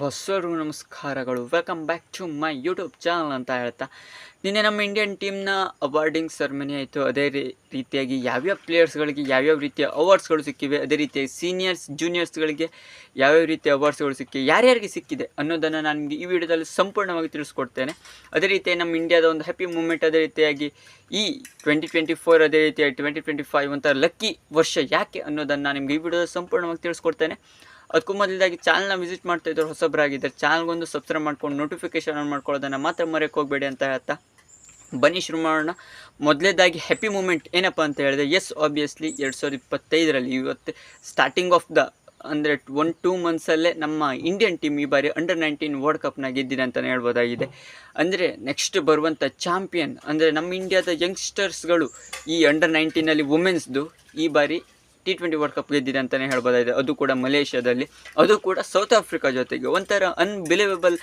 ಬಸ್ಸರು, ನಮಸ್ಕಾರಗಳು. Welcome back to my YouTube channel ಅಂತ ಹೇಳ್ತಾ. ನಿನ್ನೆ ನಮ್ಮ ಇಂಡಿಯನ್ ಟೀಮ್ನ ಅವಾರ್ಡಿಂಗ್ ಸೆರೆಮನಿ ಆಯಿತು. ಅದೇ ರೀತಿಯಾಗಿ ಯಾವ್ಯಾವ ಪ್ಲೇಯರ್ಸ್ಗಳಿಗೆ ಯಾವ್ಯಾವ ರೀತಿಯ ಅವಾರ್ಡ್ಸ್ಗಳು ಸಿಕ್ಕಿವೆ, ಅದೇ ರೀತಿಯಾಗಿ ಸೀನಿಯರ್ಸ್ ಜೂನಿಯರ್ಸ್ಗಳಿಗೆ ಯಾವ್ಯಾವ ರೀತಿಯ ಅವಾರ್ಡ್ಸ್ಗಳು ಸಿಕ್ಕಿವೆ, ಯಾರ್ಯಾರಿಗೆ ಸಿಕ್ಕಿದೆ ಅನ್ನೋದನ್ನು ನಾನು ನಿಮಗೆ ಈ ವಿಡಿಯೋದಲ್ಲಿ ಸಂಪೂರ್ಣವಾಗಿ ತಿಳಿಸ್ಕೊಡ್ತೇನೆ. ಅದೇ ರೀತಿ ನಮ್ಮ ಇಂಡಿಯಾದ ಒಂದು ಹ್ಯಾಪಿ ಮೂಮೆಂಟ್ ಅದೇ ರೀತಿಯಾಗಿ ಈ ಟ್ವೆಂಟಿ ಟ್ವೆಂಟಿ ಫೋರ್ ಅದೇ ರೀತಿಯಾಗಿ ಟ್ವೆಂಟಿ ಟ್ವೆಂಟಿ ಫೈವ್ ಅಂತ ಲಕ್ಕಿ ವರ್ಷ ಯಾಕೆ ಅನ್ನೋದನ್ನು ನಾನು ನಿಮಗೆ ಈ ವಿಡಿಯೋದಲ್ಲಿ ಸಂಪೂರ್ಣವಾಗಿ ತಿಳಿಸ್ಕೊಡ್ತೇನೆ. ಅದಕ್ಕೂ ಮೊದಲಾಗಿ ಚಾನಲ್ನ ವಿಸಿಟ್ ಮಾಡ್ತಾ ಇದ್ರು ಹೊಸಬ್ರಾಗಿದ್ದಾರೆ. ಚಾನಲ್ಗೊಂದು ಸಬ್ಸ್ಕ್ರೈಬ್ ಮಾಡ್ಕೊಂಡು ನೋಟಿಫಿಕೇಶನ್ ಆನ್ ಮಾಡ್ಕೊಳ್ಳೋದನ್ನು ಮಾತ್ರ ಮರೆಯೋಕೆ ಹೋಗಬೇಡಿ ಅಂತ ಹೇಳ್ತಾ. ಬನ್ನಿ ಶುರು ಮಾಡೋಣ ಮೊದಲೇದಾಗಿ ಹ್ಯಾಪಿ ಮೂಮೆಂಟ್ ಏನಪ್ಪ ಅಂತ ಹೇಳಿದ್ರೆ ಎಸ್ ಆಬ್ವಿಯಸ್ಲಿ ಎರಡು ಸಾವಿರದ ಇಪ್ಪತ್ತೈದರಲ್ಲಿ ಇವತ್ತು ಸ್ಟಾರ್ಟಿಂಗ್ ಆಫ್ ದ ಅಂದರೆ ಒನ್ ಟೂ ಮಂತ್ಸಲ್ಲೇ ನಮ್ಮ ಇಂಡಿಯನ್ ಟೀಮ್ ಈ ಬಾರಿ ಅಂಡರ್ ನೈನ್ಟೀನ್ ವರ್ಲ್ಡ್ ಕಪ್ನ ಗೆದ್ದಿದೆ ಅಂತಲೇ ಹೇಳ್ಬೋದಾಗಿದೆ. ಅಂದರೆ ನೆಕ್ಸ್ಟ್ ಬರುವಂಥ ಚಾಂಪಿಯನ್ ಅಂದರೆ ನಮ್ಮ ಇಂಡಿಯಾದ ಯಂಗ್ಸ್ಟರ್ಸ್ಗಳು ಈ ಅಂಡರ್ ನೈನ್ಟೀನಲ್ಲಿ ವುಮೆನ್ಸ್ದು ಈ ಬಾರಿ ಟಿ ಟ್ವೆಂಟಿ ವರ್ಲ್ಡ್ ಕಪ್ ಗೆದ್ದಿದೆ ಅಂತಲೇ ಹೇಳ್ಬೋದಾಗಿದೆ. ಅದು ಕೂಡ ಮಲೇಷ್ಯಾದಲ್ಲಿ. ಅದು ಕೂಡ ಸೌತ್ ಆಫ್ರಿಕಾ ಜೊತೆಗೆ ಒಂಥರ ಅನ್ಬಿಲೀವೇಬಲ್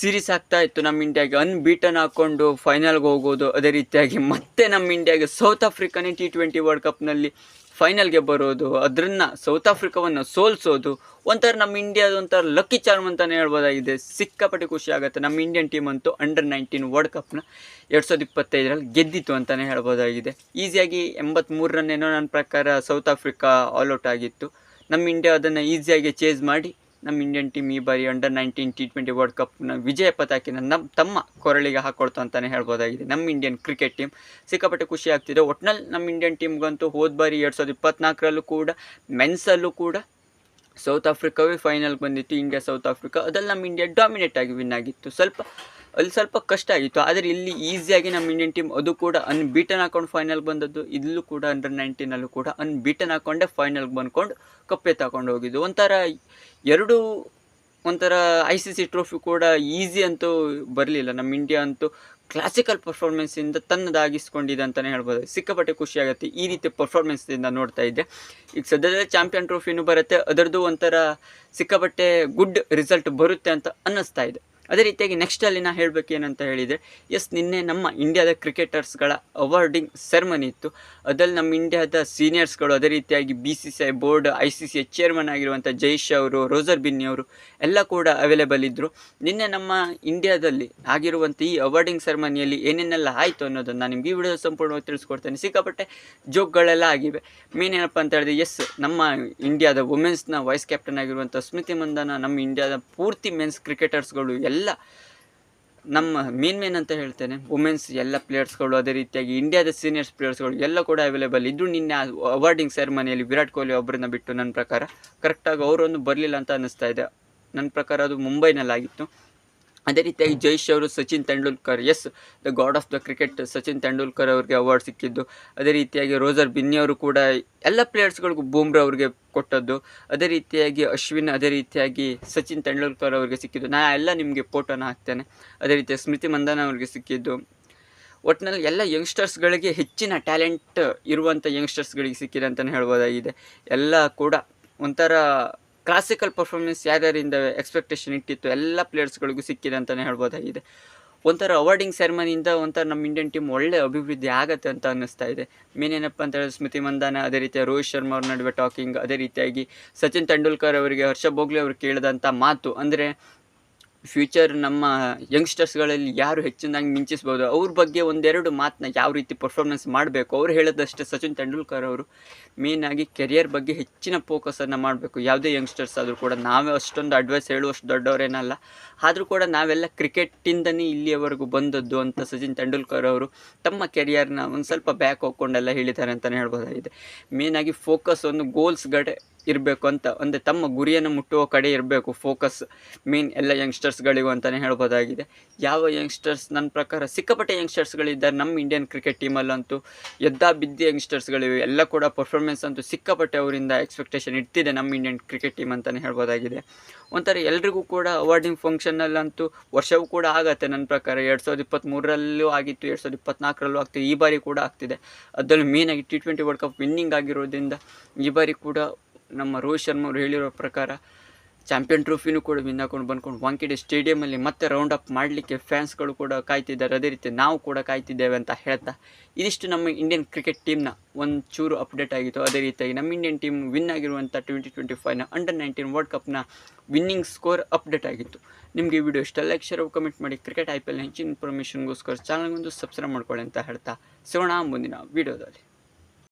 ಸೀರೀಸ್ ಆಗ್ತಾ ಇತ್ತು ನಮ್ಮ ಇಂಡಿಯಾಗೆ. ಅನ್ಬೀಟನ್ ಹಾಕ್ಕೊಂಡು ಫೈನಲ್ಗೆ ಹೋಗೋದು ಅದೇ ರೀತಿಯಾಗಿ ಮತ್ತೆ ನಮ್ಮ ಇಂಡಿಯಾಗೆ ಸೌತ್ ಆಫ್ರಿಕಾನೇ ಟಿ ಟ್ವೆಂಟಿ ವರ್ಲ್ಡ್ ಕಪ್ನಲ್ಲಿ ಫೈನಲ್ಗೆ ಬರೋದು. ಅದನ್ನು ಸೌತ್ ಆಫ್ರಿಕಾವನ್ನು ಸೋಲಿಸೋದು. ಒಂಥರ ನಮ್ಮ ಇಂಡಿಯಾದ ಒಂಥರ ಲಕ್ಕಿ ಚಾರ್ಮ್ ಅಂತಲೇ ಹೇಳ್ಬೋದಾಗಿದೆ. ಸಿಕ್ಕಾಪಟ್ಟೆ ಖುಷಿ ಆಗುತ್ತೆ. ನಮ್ಮ ಇಂಡಿಯನ್ ಟೀಮ್ ಅಂತೂ ಅಂಡರ್ ನೈನ್ಟೀನ್ ವರ್ಲ್ಡ್ ಕಪ್ನ ಎರಡು ಸಾವಿರದ ಇಪ್ಪತ್ತೈದರಲ್ಲಿ ಗೆದ್ದಿತ್ತು ಅಂತಲೇ ಹೇಳ್ಬೋದಾಗಿದೆ. ಈಸಿಯಾಗಿ ಎಂಬತ್ತ್ಮೂರು ರನ್ ನನ್ನ ಪ್ರಕಾರ ಸೌತ್ ಆಫ್ರಿಕಾ ಆಲ್ ಔಟ್ ಆಗಿತ್ತು. ನಮ್ಮ ಇಂಡಿಯಾ ಅದನ್ನು ಈಸಿಯಾಗಿ ಚೇಸ್ ಮಾಡಿ ನಮ್ಮ ಇಂಡಿಯನ್ ಟೀಮ್ ಈ ಬಾರಿ under nineteen T twenty world ಕಪ್ನ ವಿಜಯ ಪತಾಕಿನ ನಮ್ಮ ತಮ್ಮ ಕೊರಳಿಗೆ ಹಾಕೊಳ್ತು ಅಂತಲೇ ಹೇಳ್ಬೋದಾಗಿದೆ. ನಮ್ಮ ಇಂಡಿಯನ್ ಕ್ರಿಕೆಟ್ ಟೀಮ್ ಸಿಕ್ಕಾಪಟ್ಟೆ ಖುಷಿ ಆಗ್ತಿದೆ. ಒಟ್ನಲ್ಲಿ ನಮ್ಮ ಇಂಡಿಯನ್ ಟೀಮ್ಗಂತೂ ಹೋದ ಬಾರಿ ಎರಡು ಸಾವಿರದ ಇಪ್ಪತ್ನಾಲ್ಕರಲ್ಲೂ ಕೂಡ ಮೆನ್ಸಲ್ಲೂ ಕೂಡ ಸೌತ್ ಆಫ್ರಿಕಾವೇ ಫೈನಲ್ಗೆ ಬಂದಿತ್ತು. ಇಂಡಿಯಾ ಸೌತ್ ಆಫ್ರಿಕಾ ಅದಲ್ಲಿ ನಮ್ಮ ಇಂಡಿಯಾ ಡಾಮಿನೇಟ್ ಆಗಿ ವಿನ್ ಆಗಿತ್ತು. ಸ್ವಲ್ಪ ಅಲ್ಲಿ ಸ್ವಲ್ಪ ಕಷ್ಟ ಆಗಿತ್ತು. ಆದರೆ ಇಲ್ಲಿ ಈಸಿಯಾಗಿ ನಮ್ಮ ಇಂಡಿಯನ್ ಟೀಮ್ ಅದು ಕೂಡ ಅನ್ಬೀಟನ್ ಹಾಕೊಂಡು ಫೈನಲ್ ಬಂದದ್ದು. ಇಲ್ಲೂ ಕೂಡ ಅಂಡರ್ ನೈನ್ಟೀನಲ್ಲೂ ಕೂಡ ಅನ್ಬೀಟನ್ ಹಾಕೊಂಡೆ ಫೈನಲ್ಗೆ ಬಂದ್ಕೊಂಡು ಕಪ್ಪೆ ತಗೊಂಡು ಹೋಗಿದ್ದು. ಒಂಥರ ಎರಡು ಒಂಥರ ಐ ಸಿ ಸಿ ಟ್ರೋಫಿ ಕೂಡ ಈಸಿ ಅಂತೂ ಬರಲಿಲ್ಲ. ನಮ್ಮ ಇಂಡಿಯಾ ಅಂತೂ ಕ್ಲಾಸಿಕಲ್ ಪರ್ಫಾರ್ಮೆನ್ಸಿಂದ ತನ್ನದಾಗಿಸ್ಕೊಂಡಿದೆ ಅಂತಲೇ ಹೇಳ್ಬೋದು. ಸಿಕ್ಕಾಪಟ್ಟೆ ಖುಷಿಯಾಗುತ್ತೆ ಈ ರೀತಿ ಪರ್ಫಾರ್ಮೆನ್ಸಿಂದ ನೋಡ್ತಾ ಇದ್ದೆ. ಈಗ ಸದ್ಯದಲ್ಲೇ ಚಾಂಪಿಯನ್ ಟ್ರೋಫಿನೂ ಬರುತ್ತೆ. ಅದರದ್ದು ಒಂಥರ ಸಿಕ್ಕಾಪಟ್ಟೆ ಗುಡ್ ರಿಸಲ್ಟ್ ಬರುತ್ತೆ ಅಂತ ಅನ್ನಿಸ್ತಾ ಇದೆ. ಅದೇ ರೀತಿಯಾಗಿ ನೆಕ್ಸ್ಟಲ್ಲಿ ನಾ ಹೇಳಬೇಕು ಏನಂತ ಹೇಳಿದರೆ ಎಸ್ ನಿನ್ನೆ ನಮ್ಮ ಇಂಡಿಯಾದ ಕ್ರಿಕೆಟರ್ಸ್ಗಳ ಅವಾರ್ಡಿಂಗ್ ಸೆರೆಮನಿ ಇತ್ತು. ಅದರಲ್ಲಿ ನಮ್ಮ ಇಂಡಿಯಾದ ಸೀನಿಯರ್ಸ್ಗಳು ಅದೇ ರೀತಿಯಾಗಿ B C C I board I C C chairman ಆಗಿರುವಂಥ ಜೈಶ್ ಅವರು ರೋಜರ್ ಬಿನ್ನಿ ಅವರು, ಎಲ್ಲ ಕೂಡ ಅವೈಲೇಬಲ್ ಇದ್ದರು ನಿನ್ನೆ ನಮ್ಮ ಇಂಡಿಯಾದಲ್ಲಿ ಆಗಿರುವಂಥ ಈ ಅವಾರ್ಡಿಂಗ್ ಸೆರೆಮನಿಯಲ್ಲಿ ಏನೇನೆಲ್ಲ ಆಯಿತು ಅನ್ನೋದನ್ನು ನಾನು ನಿಮಗೆ ಈ ವಿಡಿಯೋ ಸಂಪೂರ್ಣವಾಗಿ ತಿಳಿಸ್ಕೊಡ್ತೇನೆ. ಸಿಕ್ಕಾಪಟ್ಟೆ ಜೋಕ್ಗಳೆಲ್ಲ ಆಗಿವೆ. ಮೇನ್ ಏನಪ್ಪ ಅಂತ ಹೇಳಿದ್ರೆ ಎಸ್ ನಮ್ಮ ಇಂಡಿಯಾದ ವುಮೆನ್ಸ್ನ ವೈಸ್ ಕ್ಯಾಪ್ಟನ್ ಆಗಿರುವಂಥ ಸ್ಮೃತಿ ಮಂದನ ನಮ್ಮ ಇಂಡಿಯಾದ ಪೂರ್ತಿ ಮೆನ್ಸ್ ಕ್ರಿಕೆಟರ್ಸ್ಗಳು ಎಲ್ಲ ನಮ್ಮ ಮೇನ್ ಮೇನ್ ಅಂತ ಹೇಳ್ತೇನೆ. ವುಮೆನ್ಸ್ ಎಲ್ಲ ಪ್ಲೇಯರ್ಸ್ಗಳು ಅದೇ ರೀತಿಯಾಗಿ ಇಂಡಿಯಾದ ಸೀನಿಯರ್ಸ್ ಪ್ಲೇಯರ್ಸ್ಗಳು ಎಲ್ಲ ಕೂಡ ಅವೈಲೇಬಲ್ ಇದ್ದು ನಿನ್ನೆ ಅವಾರ್ಡಿಂಗ್ ಸೆರೆಮನಿಯಲ್ಲಿ ವಿರಾಟ್ ಕೊಹ್ಲಿ ಒಬ್ಬರನ್ನ ಬಿಟ್ಟು ನನ್ನ ಪ್ರಕಾರ. ಕರೆಕ್ಟಾಗಿ ಅವರೊಂದು ಬರಲಿಲ್ಲ ಅಂತ ಅನ್ನಿಸ್ತಾ ಇದೆ. ನನ್ನ ಪ್ರಕಾರ ಅದು ಮುಂಬೈನಲ್ಲಾಗಿತ್ತು. ಅದೇ ರೀತಿಯಾಗಿ ಜೈಶ್ ಅವರು Sachin Tendulkar as the god of the cricket Sachin Tendulkar ಅವರಿಗೆ ಅವಾರ್ಡ್ ಸಿಕ್ಕಿದ್ದು. ಅದೇ ರೀತಿಯಾಗಿ ರೋಜರ್ ಬಿನ್ನಿ ಅವರು ಕೂಡ ಎಲ್ಲ ಪ್ಲೇಯರ್ಸ್ಗಳಿಗೂ ಬೂಮ್ರಾ ಅವರಿಗೆ ಕೊಟ್ಟದ್ದು. ಅದೇ ರೀತಿಯಾಗಿ ಅಶ್ವಿನ್ ಅದೇ ರೀತಿಯಾಗಿ ಸಚಿನ್ ತೆಂಡೂಲ್ಕರ್ ಅವರಿಗೆ ಸಿಕ್ಕಿದ್ದು. ನಾ ಎಲ್ಲ ನಿಮಗೆ ಫೋಟೋನ ಹಾಕ್ತೇನೆ. ಅದೇ ರೀತಿಯಾಗಿ ಸ್ಮೃತಿ ಮಂದನ ಅವರಿಗೆ ಸಿಕ್ಕಿದ್ದು. ಒಟ್ಟಿನಲ್ಲಿ ಎಲ್ಲ ಯಂಗ್ಸ್ಟರ್ಸ್ಗಳಿಗೆ ಹೆಚ್ಚಿನ ಟ್ಯಾಲೆಂಟ್ ಇರುವಂಥ ಯಂಗ್ಸ್ಟರ್ಸ್ಗಳಿಗೆ ಸಿಕ್ಕಿದೆ ಅಂತಲೇ ಹೇಳ್ಬೋದಾಗಿದೆ. ಎಲ್ಲ ಕೂಡ ಒಂಥರ ಕ್ಲಾಸಿಕಲ್ ಪರ್ಫಾರ್ಮೆನ್ಸ್ ಯಾರ್ಯಾರಿಂದ ಎಕ್ಸ್ಪೆಕ್ಟೇಷನ್ ಇಟ್ಟಿತ್ತು ಎಲ್ಲ ಪ್ಲೇಯರ್ಸ್ಗಳಿಗೂ ಸಿಕ್ಕಿದೆ ಅಂತಲೇ ಹೇಳ್ಬೋದಾಗಿದೆ. ಒಂಥರ ಅವಾರ್ಡಿಂಗ್ ಸೆರೆಮನಿಯಿಂದ ಒಂಥರ ನಮ್ಮ ಇಂಡಿಯನ್ ಟೀಮ್ ಒಳ್ಳೆ ಅಭಿವೃದ್ಧಿ ಆಗತ್ತೆ ಅಂತ ಅನ್ನಿಸ್ತಾ ಇದೆ. ಮೇನೇನಪ್ಪ ಅಂತ ಹೇಳಿದ್ರೆ ಸ್ಮೃತಿ ಮಂದಾನ, ಅದೇ ರೀತಿಯ ರೋಹಿತ್ ಶರ್ಮಾ ಅವ್ರ ನಡುವೆ ಟಾಕಿಂಗ್ ಅದೇ ರೀತಿಯಾಗಿ ಸಚಿನ್ ತೆಂಡೂಲ್ಕರ್ ಅವರಿಗೆ, ಹರ್ಷ ಬೋಗ್ಲೆ ಅವರು ಕೇಳಿದಂಥ ಮಾತು, ಅಂದರೆ ಫ್ಯೂಚರ್ ನಮ್ಮ ಯಂಗ್ಸ್ಟರ್ಸ್ಗಳಲ್ಲಿ ಯಾರು ಹೆಚ್ಚಿನಾಗಿ ಮಿಂಚಿಸ್ಬೋದು? ಅವ್ರ ಬಗ್ಗೆ ಒಂದೆರಡು ಮಾತನ್ನ ಯಾವ ರೀತಿ ಪರ್ಫಾರ್ಮೆನ್ಸ್ ಮಾಡಬೇಕು? ಅವ್ರು ಹೇಳೋದಷ್ಟೇ ಸಚಿನ್ ತೆಂಡೂಲ್ಕರ್ ಅವರು ಮೇಯ್ನಾಗಿ ಕೆರಿಯರ್ ಬಗ್ಗೆ ಹೆಚ್ಚಿನ ಫೋಕಸನ್ನು ಮಾಡಬೇಕು. ಯಾವುದೇ ಯಂಗ್ಸ್ಟರ್ಸ್ ಆದರೂ ಕೂಡ ನಾವೇ ಅಷ್ಟೊಂದು ಅಡ್ವೈಸ್ ಹೇಳುವಷ್ಟು ದೊಡ್ಡವರೇನಲ್ಲ. ಆದರೂ ಕೂಡ ನಾವೆಲ್ಲ ಕ್ರಿಕೆಟಿಂದನೇ ಇಲ್ಲಿಯವರೆಗೂ ಬಂದದ್ದು ಅಂತ ಸಚಿನ್ ತೆಂಡೂಲ್ಕರ್ ಅವರು ತಮ್ಮ ಕೆರಿಯರ್ನ ಒಂದು ಸ್ವಲ್ಪ ಬ್ಯಾಕ್ ಹೋಗ್ಕೊಂಡೆಲ್ಲ ಹೇಳಿದ್ದಾರೆ ಅಂತಲೇ ಹೇಳ್ಬೋದಾಗಿದೆ. ಮೇನಾಗಿ ಫೋಕಸ್ ಒಂದು ಗೋಲ್ಸ್ ಗಡೆ ಇರಬೇಕು ಅಂತ, ಅಂದರೆ ತಮ್ಮ ಗುರಿಯನ್ನು ಮುಟ್ಟುವ ಕಡೆ ಇರಬೇಕು ಫೋಕಸ್ ಮೇನ್ ಎಲ್ಲ ಯಂಗ್ಸ್ಟರ್ಸ್ಗಳಿಗೂ ಅಂತಲೇ ಹೇಳ್ಬೋದಾಗಿದೆ. ಯಾವ ಯಂಗ್ಸ್ಟರ್ಸ್ ನನ್ನ ಪ್ರಕಾರ ಸಿಕ್ಕಾಪಟ್ಟೆ ಯಂಗ್ಸ್ಟರ್ಸ್ಗಳಿದ್ದಾರೆ ನಮ್ಮ ಇಂಡಿಯನ್ ಕ್ರಿಕೆಟ್ ಟೀಮಲ್ಲಂತೂ ಎದ್ದಾ ಬಿದ್ದಿ ಯಂಗ್ಸ್ಟರ್ಸ್ಗಳಿವೆ ಎಲ್ಲ ಕೂಡ ಪರ್ಫಾರ್ಮೆನ್ಸ್ ಅಂತೂ ಸಿಕ್ಕಾಪಟ್ಟೆ ಅವರಿಂದ ಎಕ್ಸ್ಪೆಕ್ಟೇಷನ್ ಇಡ್ತಿದೆ ನಮ್ಮ ಇಂಡಿಯನ್ ಕ್ರಿಕೆಟ್ ಟೀಮ್ ಅಂತಲೇ ಹೇಳ್ಬೋದಾಗಿದೆ. ಒಂಥರ ಎಲ್ರಿಗೂ ಕೂಡ ಅವಾರ್ಡಿಂಗ್ ಫಂಕ್ಷನಲ್ಲಂತೂ ವರ್ಷವೂ ಕೂಡ ಆಗತ್ತೆ ನನ್ನ ಪ್ರಕಾರ. ಎರಡು ಸಾವಿರದ ಇಪ್ಪತ್ತ್ಮೂರರಲ್ಲೂ ಆಗಿತ್ತು, ಎರಡು ಸಾವಿರದ ಇಪ್ಪತ್ನಾಲ್ಕರಲ್ಲೂ ಆಗ್ತಿದೆ, ಈ ಬಾರಿ ಕೂಡ ಆಗ್ತಿದೆ. ಅದರಲ್ಲೂ ಮೇನಾಗಿ T twenty world cup winning ಆಗಿರೋದ್ರಿಂದ ಈ ಬಾರಿ ಕೂಡ ನಮ್ಮ ರೋಹಿತ್ ಶರ್ಮಾ ಅವರು ಹೇಳಿರೋ ಪ್ರಕಾರ ಚಾಂಪಿಯನ್ ಟ್ರೋಫಿನೂ ಕೂಡ ವಿನ್ ಹಾಕೊಂಡು ಬಂದ್ಕೊಂಡು ವಾಂಕಿಡೆ ಸ್ಟೇಡಿಯಮಲ್ಲಿ ಮತ್ತೆ ರೌಂಡ್ ಅಪ್ ಮಾಡಲಿಕ್ಕೆ ಫ್ಯಾನ್ಸ್ಗಳು ಕೂಡ ಕಾಯ್ತಿದ್ದಾರೆ. ಅದೇ ರೀತಿ ನಾವು ಕೂಡ ಕಾಯ್ತಿದ್ದೇವೆ ಅಂತ ಹೇಳ್ತಾ ಇದಿಷ್ಟು ನಮ್ಮ ಇಂಡಿಯನ್ ಕ್ರಿಕೆಟ್ ಟೀಮ್ನ ಒಂದು ಚೂರು ಅಪ್ಡೇಟ್ ಆಗಿತ್ತು. ಅದೇ ರೀತಿಯಾಗಿ ನಮ್ಮ ಇಂಡಿಯನ್ ಟೀಮ್ ವಿನ್ ಆಗಿರುವಂಥ ಟ್ವೆಂಟಿ ಟ್ವೆಂಟಿ ಫೈವ್ನ ಅಂಡರ್ ನೈನ್ಟೀನ್ ವರ್ಲ್ಡ್ ಕಪ್ನ ವಿನ್ನಿಂಗ್ ಸ್ಕೋರ್ ಅಪ್ಡೇಟ್ ಆಗಿತ್ತು. ನಿಮಗೆ ವಿಡಿಯೋ ಇಷ್ಟ ಲೈಕ್ ಶೇರ್ ಕಮೆಂಟ್ ಮಾಡಿ ಕ್ರಿಕೆಟ್ ಐ ಪಿ ಎಲ್ ಹೆಚ್ಚಿನ ಇನ್ಫಾರ್ಮೇಷನ್ಗೋಸ್ಕರ ಚಾನಲ್ಗೊಂದು ಸಬ್ಸ್ಕ್ರೈಬ್ ಮಾಡ್ಕೊಳ್ಳಿ ಅಂತ ಹೇಳ್ತಾ ಸಿಗೋಣ ಮುಂದಿನ ವಿಡಿಯೋದಲ್ಲಿ